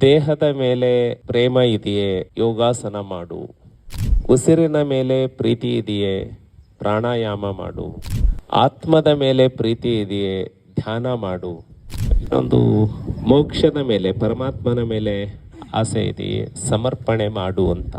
ದೇಹದ ಮೇಲೆ ಪ್ರೇಮ ಇದೆಯೇ? ಯೋಗಾಸನ ಮಾಡು. ಉಸಿರಿನ ಮೇಲೆ ಪ್ರೀತಿ ಇದೆಯೇ? ಪ್ರಾಣಾಯಾಮ ಮಾಡು. ಆತ್ಮದ ಮೇಲೆ ಪ್ರೀತಿ ಇದೆಯೇ? ಧ್ಯಾನ ಮಾಡು. ಇನ್ನೊಂದು, ಮೋಕ್ಷದ ಮೇಲೆ, ಪರಮಾತ್ಮನ ಮೇಲೆ ಆಸೆ ಇದೆಯೇ? ಸಮರ್ಪಣೆ ಮಾಡು ಅಂತ.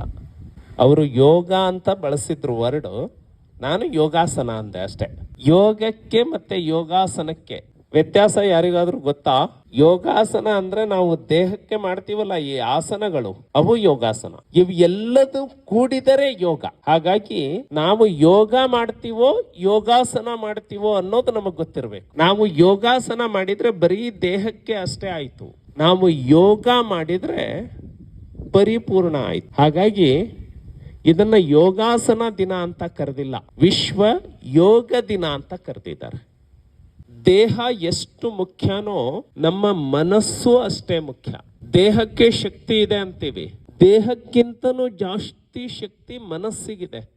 ಅವರು ಯೋಗ ಅಂತ ಬಳಸಿದ್ರು ವರ್ಡು. ನಾನು ಯೋಗಾಸನ ಅಂದೆ ಅಷ್ಟೇ. ಯೋಗಕ್ಕೆ ಮತ್ತೆ ಯೋಗಾಸನಕ್ಕೆ ವ್ಯತ್ಯಾಸ ಯಾರಿಗಾದ್ರೂ ಗೊತ್ತಾ? ಯೋಗಾಸನ ಅಂದ್ರೆ ನಾವು ದೇಹಕ್ಕೆ ಮಾಡ್ತೀವಲ್ಲ ಈ ಆಸನಗಳು. ಅವು ಯೋಗಾಸನ. ಇವೆಲ್ಲದೂ ಕೂಡಿದರೆ ಯೋಗ. ಹಾಗಾಗಿ ನಾವು ಯೋಗ ಮಾಡ್ತೀವೋ, ಯೋಗಾಸನ ಮಾಡ್ತೀವೋ ಅನ್ನೋದು ನಮಗ್ ಗೊತ್ತಿರ್ಬೇಕು. ನಾವು ಯೋಗಾಸನ ಮಾಡಿದ್ರೆ ಬರೀ ದೇಹಕ್ಕೆ ಅಷ್ಟೇ ಆಯ್ತು. ನಾವು ಯೋಗ ಮಾಡಿದ್ರೆ ಪರಿಪೂರ್ಣ ಆಯ್ತು. ಹಾಗಾಗಿ ಇದನ್ನ ಯೋಗಾಸನ ದಿನ ಅಂತ ಕರೆದಿಲ್ಲ. ವಿಶ್ವ ಯೋಗ ದಿನ ಅಂತ ಕರೆದಿದ್ದಾರೆ. ದೇಹ ಎಷ್ಟು ಮುಖ್ಯನೋ ನಮ್ಮ ಮನಸ್ಸು ಅಷ್ಟೇ ಮುಖ್ಯ. ದೇಹಕ್ಕೆ ಶಕ್ತಿ ಇದೆ ಅಂತೀವಿ. ದೇಹಕ್ಕಿಂತನೂ ಜಾಸ್ತಿ ಶಕ್ತಿ ಮನಸ್ಸಿಗಿದೆ.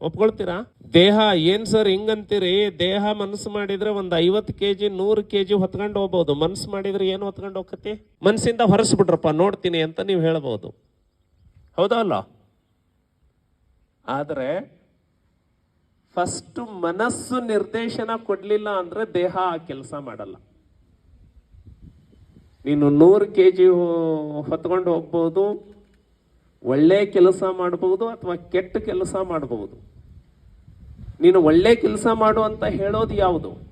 ಒಪ್ಕೊಳ್ತೀರಾ? ದೇಹ ಏನ್ ಸರ್ ಹಿಂಗಂತೀರಿ? ದೇಹ ಮನಸ್ಸು ಮಾಡಿದ್ರೆ ಒಂದ್ ಐವತ್ತು ಕೆ ಜಿ ನೂರು ಕೆ ಜಿ ಹೊತ್ಕೊಂಡು ಹೋಗ್ಬೋದು. ಮನ್ಸು ಮಾಡಿದ್ರೆ ಏನು ಹೊತ್ಕೊಂಡು ಹೋಗತಿ ಮನಸ್ಸಿಂದ ಹೊರಸ್ಬಿಟ್ರಪ್ಪ, ನೋಡ್ತೀನಿ ಅಂತ ನೀವು ಹೇಳ್ಬೋದು. ಹೌದಾ ಅಲ್ಲ? ಆದರೆ ಫಸ್ಟ್ ಮನಸ್ಸು ನಿರ್ದೇಶನ ಕೊಡ್ಲಿಲ್ಲ ಅಂದ್ರೆ ದೇಹ ಆ ಕೆಲಸ ಮಾಡಲ್ಲ. ನೀನು ನೂರು ಕೆ ಜಿ ಹೊತ್ಕೊಂಡು ಹೋಗ್ಬೋದು, ಒಳ್ಳೆ ಕೆಲಸ ಮಾಡಬಹುದು ಅಥವಾ ಕೆಟ್ಟ ಕೆಲಸ ಮಾಡಬಹುದು ನೀನು ಒಳ್ಳೆ ಕೆಲಸ ಮಾಡು ಅಂತ ಹೇಳೋದು ಯಾವುದು?